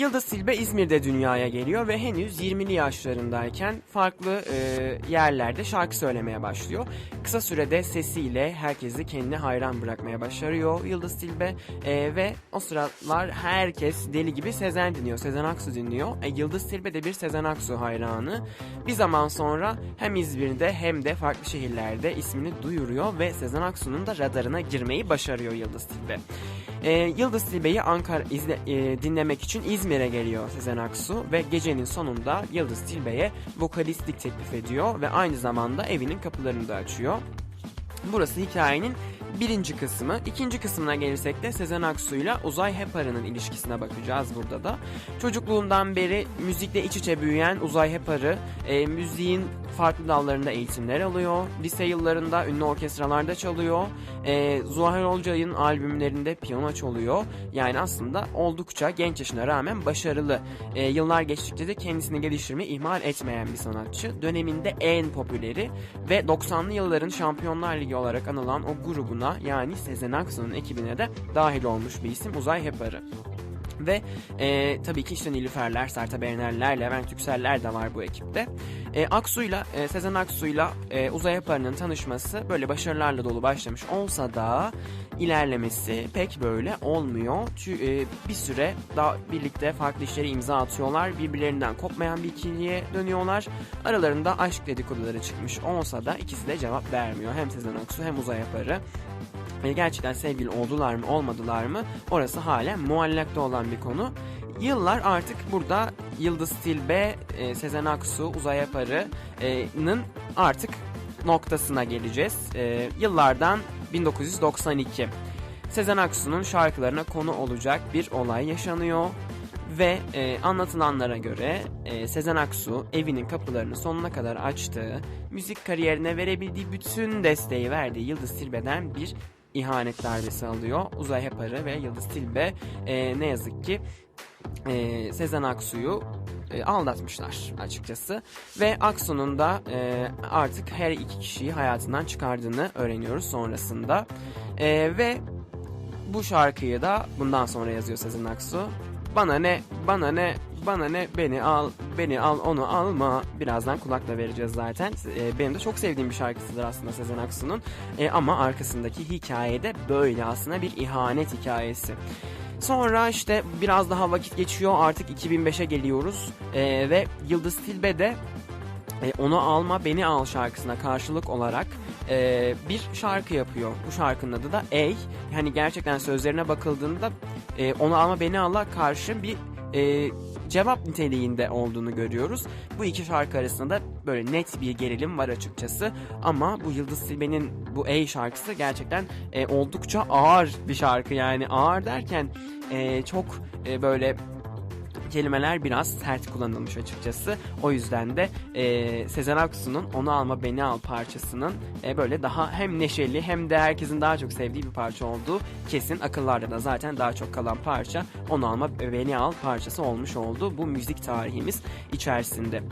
Yıldız Tilbe İzmir'de dünyaya geliyor ve henüz 20'li yaşlarındayken farklı e, yerlerde şarkı söylemeye başlıyor. Kısa sürede sesiyle herkesi kendine hayran bırakmaya başarıyor Yıldız Tilbe E, ve o sıralar herkes deli gibi Sezen dinliyor, Sezen Aksu dinliyor. E, Yıldız Tilbe de bir Sezen Aksu hayranı. Bir zaman sonra hem İzmir'de hem de farklı şehirlerde ismini duyuruyor ve Sezen Aksu'nun da radarına girmeyi başarıyor Yıldız Tilbe. E, Yıldız Tilbe'yi Ankara izle, e, dinlemek için İzmir'e geliyor Sezen Aksu ve gecenin sonunda Yıldız Tilbe'ye vokalistlik teklif ediyor ve aynı zamanda evinin kapılarını da açıyor. Burası hikayenin birinci kısmı. İkinci kısmına gelirsek de Sezen Aksu'yla Uzay Heparı'nın ilişkisine bakacağız burada da. Çocukluğundan beri müzikle iç içe büyüyen Uzay Heparı e, müziğin farklı dallarında eğitimler alıyor. Lise yıllarında ünlü orkestralarda çalıyor. E, Zuhal Olcay'ın albümlerinde piyano çalıyor. Yani aslında oldukça genç yaşına rağmen başarılı. E, yıllar geçtikçe de kendisini geliştirmeyi ihmal etmeyen bir sanatçı. Döneminde en popüleri ve 90'lı yılların Şampiyonlar Ligi olarak anılan o grubuna yani Sezen Aksu'nun ekibine de dahil olmuş bir isim Uzay Heparı. Ve e, tabii ki işte Nilüferler, Sertab Erenerler, Levent Yükseller de var bu ekipte. E, Aksu'yla, e, Sezen Aksu'yla e, Uzay Yaparı'nın tanışması böyle başarılarla dolu başlamış olsa da ilerlemesi pek böyle olmuyor. Çünkü e, bir süre daha birlikte farklı işleri imza atıyorlar. Birbirlerinden kopmayan bir ikiliye dönüyorlar. Aralarında aşk dedikoduları çıkmış olsa da ikisi de cevap vermiyor. Hem Sezen Aksu hem Uzay Yaparı. E, gerçekten sevgili oldular mı olmadılar mı orası halen muallakta olan bir konu. Yıllar artık burada Yıldız Tilbe, e, Sezen Aksu, Uzay Yaparı'nın artık noktasına geleceğiz. E, yıllardan 1992. Sezen Aksu'nun şarkılarına konu olacak bir olay yaşanıyor. Ve e, anlatılanlara göre e, Sezen Aksu evinin kapılarını sonuna kadar açtığı, müzik kariyerine verebildiği bütün desteği verdiği Yıldız Tilbe'den bir ihanet darbesi alıyor. Uzay Heparı ve Yıldız Tilbe e, ne yazık ki e, Sezen Aksu'yu e, aldatmışlar açıkçası. Ve Aksu'nun da e, artık her iki kişiyi hayatından çıkardığını öğreniyoruz sonrasında. E, ve bu şarkıyı da bundan sonra yazıyor Sezen Aksu. Bana ne, bana ne, bana ne, beni al, beni al, onu alma. Birazdan kulakla vereceğiz zaten. E, benim de çok sevdiğim bir şarkısıdır aslında Sezen Aksu'nun. E, ama arkasındaki hikayede böyle aslında bir ihanet hikayesi. Sonra işte biraz daha vakit geçiyor artık 2005'e geliyoruz E, ve Yıldız Tilbe de e, Onu Alma Beni Al şarkısına karşılık olarak e, bir şarkı yapıyor. Bu şarkının adı da Ey. Yani gerçekten sözlerine bakıldığında e, Onu Alma Beni Al'a karşı bir e, cevap niteliğinde olduğunu görüyoruz. Bu iki şarkı arasında da böyle net bir gerilim var açıkçası. Ama bu Yıldız Tilbe'nin bu Ey şarkısı gerçekten e, oldukça ağır bir şarkı. Yani ağır derken e, çok e, böyle kelimeler biraz sert kullanılmış açıkçası. O yüzden de e, Sezen Aksu'nun Onu Alma Beni Al parçasının e, böyle daha hem neşeli hem de herkesin daha çok sevdiği bir parça olduğu kesin. Akıllarda da zaten daha çok kalan parça Onu Alma Beni Al parçası olmuş oldu bu müzik tarihimiz içerisinde.